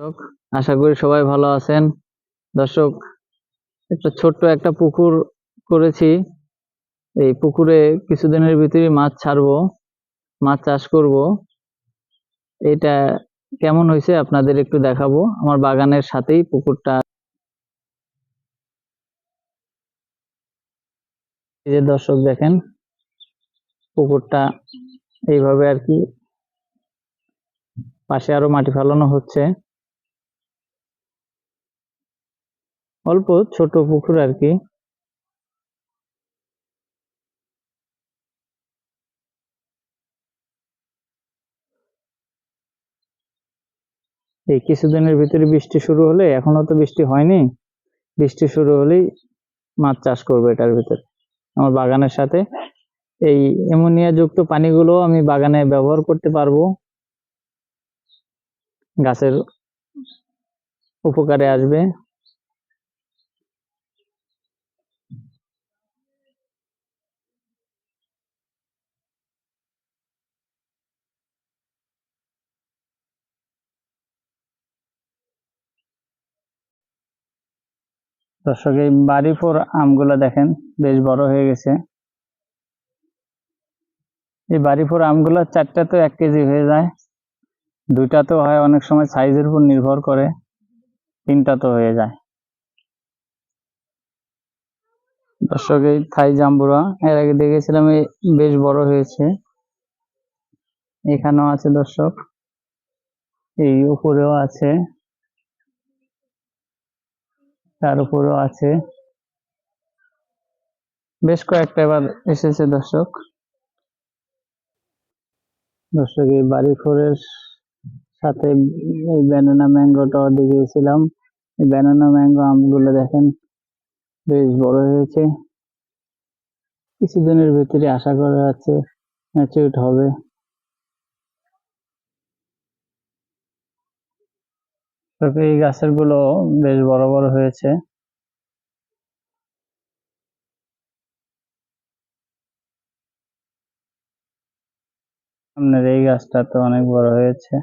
দর্শক আশা করি সবাই ভালো আছেন। দর্শক, একটা ছোট্ট একটা পুকুর করেছি। এই পুকুরে কিছুদিনের ভিতরে মাছ ছাড়বো, মাছ চাষ করব। এটা কেমন হয়েছে আপনাদের একটু দেখাবো। আমার বাগানের সাথেই পুকুরটা। এই যে দর্শক দেখেন, পুকুরটা এইভাবে আর কি পাশে আরও মাটি ফেলানো হচ্ছে। অল্প ছোট পুকুর আর কি। এই কিছুদিনের ভিতরে বৃষ্টি শুরু হলে এখনও তো বৃষ্টি হয়নি। বৃষ্টি শুরু হলেই মাছ চাষ করব এটার ভিতরে। আমার বাগানের সাথে। এই অ্যামোনিয়া যুক্ত পানিগুলো আমি বাগানে ব্যবহার করতে পারব। গাছের উপকারে আসবে। দর্শক, এই বাড়িপুর আমগুলো দেখেন, বেশ বড় হয়ে গেছে। এই বাড়িপুর আমগুলো চারটা তো এক কেজি হয়ে যায়। দুইটা তো হয় অনেক সময় সাইজের উপর নির্ভর করে, তিনটা তো হয়ে যায়। দর্শক, এই থাই জাম্বুরা, এর আগে দেখেছিলাম এই বেশ বড় হয়েছে। এখানেও আছে দর্শক, এই উপরেও আছে। তার উপরও আছে। বেশ কয়েকটা এবার এসেছে দর্শক। দর্শক, এই বাড়ি ফোরের সাথে এই ব্যানানা ম্যাঙ্গোটাও দেখিয়েছিলাম এই ব্যানানা ম্যাঙ্গো আমগুলো দেখেন, বেশ বড় হয়েছে। কিছুদিনের ভিতরে আশা করা যাচ্ছে ম্যাচিউড হবে। তবে এই গাছেরগুলো বেশ বড় বড় হয়েছে। সামনের এই গাছটা তো অনেক বড় হয়েছে।